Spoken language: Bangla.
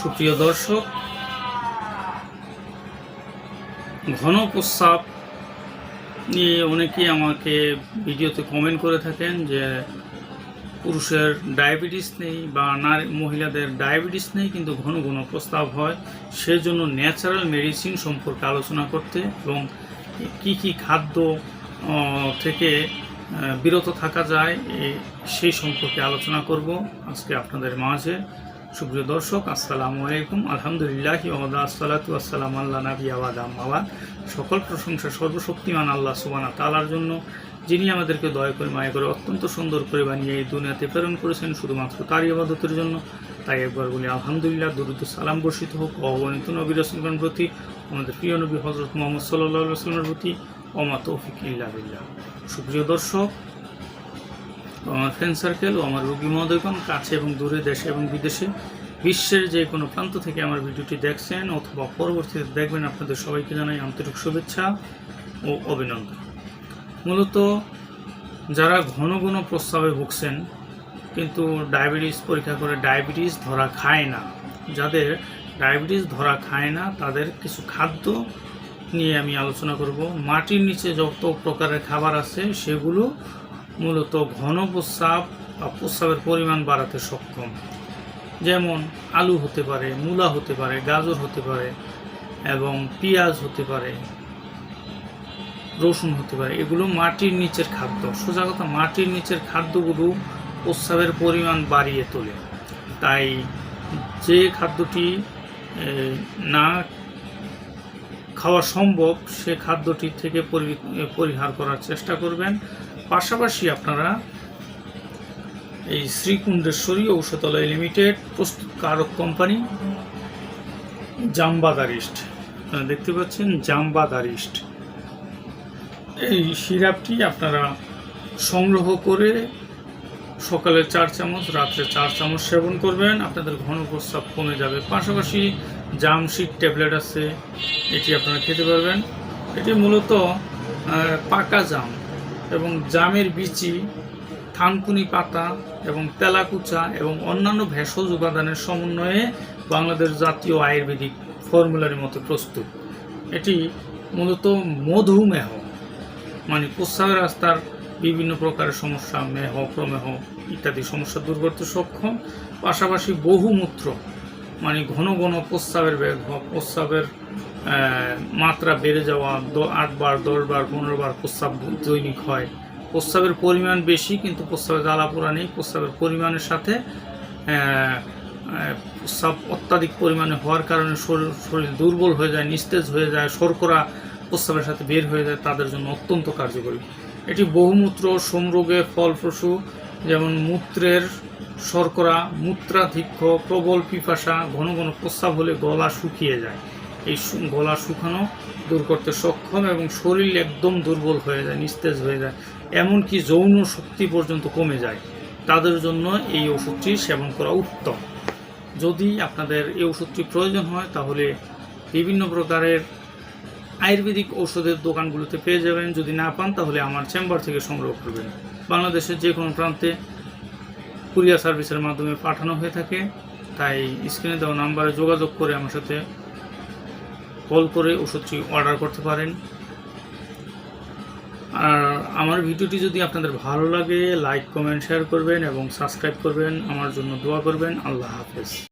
সুপ্রিয় দর্শক, ঘন প্রস্রাব নিয়ে অনেকেই আমাকে ভিডিওতে কমেন্ট করে থাকেন যে পুরুষের ডায়াবেটিস নেই বা নারী, মহিলাদের ডায়াবেটিস নেই, কিন্তু ঘন ঘন প্রস্তাব হয়। সেজন্য ন্যাচারাল মেডিসিন সম্পর্কে আলোচনা করতে এবং কি কি খাদ্য থেকে বিরত থাকা যায় সেই সম্পর্কে আলোচনা করব আজকে আপনাদের মাঝে। সুপ্রিয় দর্শক, আসসালামু আলাইকুম। আলহামদুলিল্লাহ আসসালাতু আসসালাম আল্লাহ নাবি আবাদ আম্মাবাদ সকল প্রশংসা সর্বশক্তিমান আল্লাহ সুবানা তালার জন্য, যিনি আমাদেরকে দয়া করে মায়া করে অত্যন্ত সুন্দর করে বানিয়ে এই দুনিয়াতে প্রেরণ করেছেন শুধুমাত্র তারই আবাদতের জন্য। তাই একবার বলি, আলহামদুলিল্লাহ, দুরুদ সালাম বর্ষিত হোক, অগণিত নবী রসুলগণ প্রতি, আমাদের প্রিয় নবী হজরত মোহাম্মদ সাল্লাহ রসুলের প্রতি। অমা তৌফিক ইল্লা বিল্লাহ। সুপ্রিয় দর্শক আমার ফ্রেন্ড সার্কেল ও আমার রোগী মহোদয়গণ, কাছে এবং দূরে, দেশে এবং বিদেশে, বিশ্বের যে কোনো প্রান্ত থেকে আমার ভিডিওটি দেখছেন অথবা পরবর্তীতে দেখবেন, আপনাদের সবাইকে জানাই আন্তরিক শুভেচ্ছা ও অভিনন্দন। মূলত যারা ঘন ঘন প্রস্রাবে ভুগছেন, কিন্তু ডায়াবেটিস পরীক্ষা করে ডায়াবেটিস ধরা খায় না। যাদের ডায়াবেটিস ধরা খায় না, তাদের কিছু খাদ্য নিয়ে আমি আলোচনা করব। মাটির নিচে যত প্রকারের খাবার আছে, সেগুলো মূলত ঘন প্রস্রাব বা প্রস্রাবের পরিমাণ বাড়াতে সক্ষম। যেমন আলু হতে পারে, মূলা হতে পারে, গাজর হতে পারে এবং পেঁয়াজ হতে পারে, রসুন হতে পারে। এগুলো মাটির নিচের খাদ্য। সোজা কথা, মাটির নিচের খাদ্যগুলো প্রস্রাবের পরিমাণ বাড়িয়ে তোলে। তাই যে খাদ্যটি না খাওয়া সম্ভব, সে খাদ্যটি থেকে পরিহার করার চেষ্টা করবেন। পাশাপাশি আপনারা এই শ্রীকুণ্ডেশ্বরী ঔষধালয় লিমিটেড প্রস্তুতকারক কোম্পানি জাম্বাদারিস্ট আপনারা দেখতে পাচ্ছেন জাম্বাদারিস্ট এই সিরাপটি আপনারা সংগ্রহ করে সকালে চার চামচ, রাত্রে চার চামচ সেবন করবেন। আপনাদের ঘন প্রস্রাব কমে যাবে। পাশাপাশি জামশিট ট্যাবলেট আছে, এটি আপনারা খেতে পারবেন। এটি মূলত পাকা জাম। এবং জামের বিচি, থানকুনি পাতা এবং তেলাকুচা এবং অন্যান্য ভেষজ উপাদানের সমন্বয়ে বাংলাদেশ জাতীয় আয়ুর্বেদিক ফর্মুলার মতো প্রস্তুত। এটি মূলত মধুমেহ মানে প্রস্রাবের রাস্তার বিভিন্ন প্রকারের সমস্যা, মেহ, প্রমেহ ইত্যাদি সমস্যা দূর করতে সক্ষম। পাশাপাশি বহুমূত্র মানে ঘন ঘন প্রস্রাবের বেগ প্রস্রাবের মাত্রা বেড়ে যাওয়া আটবার, দশবার বার প্রস্রাব দৈনিক হয়। প্রস্রাবের পরিমাণ বেশি, কিন্তু প্রস্রাবের জ্বালা পোড়া নেই। প্রস্রাবের পরিমাণের সাথে প্রস্রাব অত্যাধিক পরিমাণে হওয়ার কারণে শরীর শরীর দুর্বল হয়ে যায়, নিস্তেজ হয়ে যায়, শর্করা প্রস্রাবের সাথে বের হয়ে যায়, তাদের জন্য অত্যন্ত কার্যকরী। এটি বহুমূত্র সমরোগে ফলপ্রসূ, যেমন মূত্রের শর্করা মূত্রাধিক্য প্রবল পিপাসা, ঘন ঘন প্রস্রাব হলে গলা শুকিয়ে যায়। এই গলা শুকানো দূর করতে সক্ষম এবং শরীর একদম দুর্বল হয়ে যায়, নিস্তেজ হয়ে যায়। এমনকি যৌন শক্তি পর্যন্ত কমে যায়। তাদের জন্য এই ওষুধটি সেবন করা উত্তম। যদি আপনাদের এই ওষুধটি প্রয়োজন হয়, তাহলে বিভিন্ন প্রকারের আয়ুর্বেদিক ঔষধের দোকানগুলোতে পেয়ে যাবেন। যদি না পান, তাহলে আমার চেম্বার থেকে সংগ্রহ করবেন। বাংলাদেশের যে কোনো প্রান্তে কুরিয়ার সার্ভিসের মাধ্যমে পাঠানো হয়ে থাকে। তাই স্ক্রিনে দেওয়া নাম্বারে যোগাযোগ করে আমার সাথে কল করে ওষুধটি অর্ডার করতে পারেন। আর আমার ভিডিওটি যদি আপনাদের ভালো লাগে লাইক কমেন্ট শেয়ার করবেন এবং সাবস্ক্রাইব করবেন। আমার জন্য দোয়া করবেন। আল্লাহ হাফেজ।